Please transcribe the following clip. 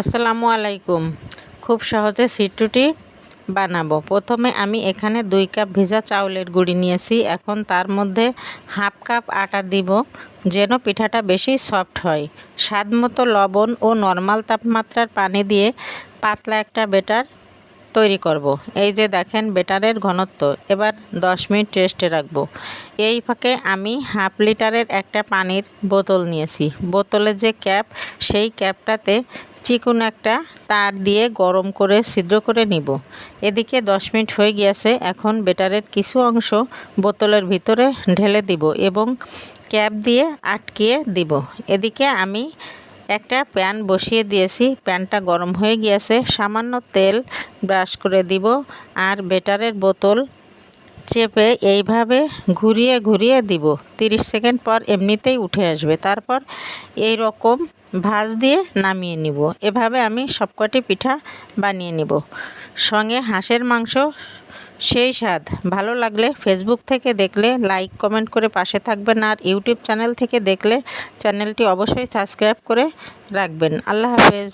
আসসালামু আলাইকুম। খুব সহজে সিটুটি বানাবো। প্রথমে আমি এখানে দুই কাপ ভেজা চাউলের গুঁড়ি নিয়েছি। এখন তার মধ্যে হাফ কাপ আটা দিব, যেন পিঠাটা বেশি সফট হয়। স্বাদ মতো লবণ ও নর্মাল তাপমাত্রার পানি দিয়ে পাতলা একটা বেটার তৈরি করব। এই যে দেখেন বেটারের ঘনত্ব, এবার 10 মিনিট রেস্টে রাখব। এই ফাঁকে আমি হাফ লিটারের একটা পানির বোতল নিয়েছি। বোতলে যে ক্যাপ, সেই ক্যাপটাতে চিকন একটা তার দিয়ে গরম করে ছিদ্র করে নিব। এদিকে 10 মিনিট হয়ে গিয়েছে, এখন বেটারের কিছু অংশ বোতলের ভিতরে ঢেলে দিব এবং ক্যাপ দিয়ে আটকিয়ে দিব। এদিকে আমি একটা প্যান বসিয়ে দিয়েছি, প্যানটা গরম হয়ে গিয়েছে, সামান্য তেল ব্রাশ করে দিব আর বেটারের বোতল চেপে এইভাবে ঘুরিয়ে ঘুরিয়ে দিব। 30 সেকেন্ড পর এমনিতেই উঠে আসবে। তারপর এই রকম ভাজ দিয়ে নামিয়ে নিব। এভাবে আমি সবকটি পিঠা বানিয়ে নিব। সঙ্গে হাঁসের মাংস, সেই স্বাদ। ভালো লাগলে ফেসবুক থেকে দেখলে লাইক কমেন্ট করে পাশে থাকবেন আর ইউটিউব চ্যানেল থেকে দেখলে চ্যানেলটি অবশ্যই সাবস্ক্রাইব করে রাখবেন। আল্লাহ হাফেজ।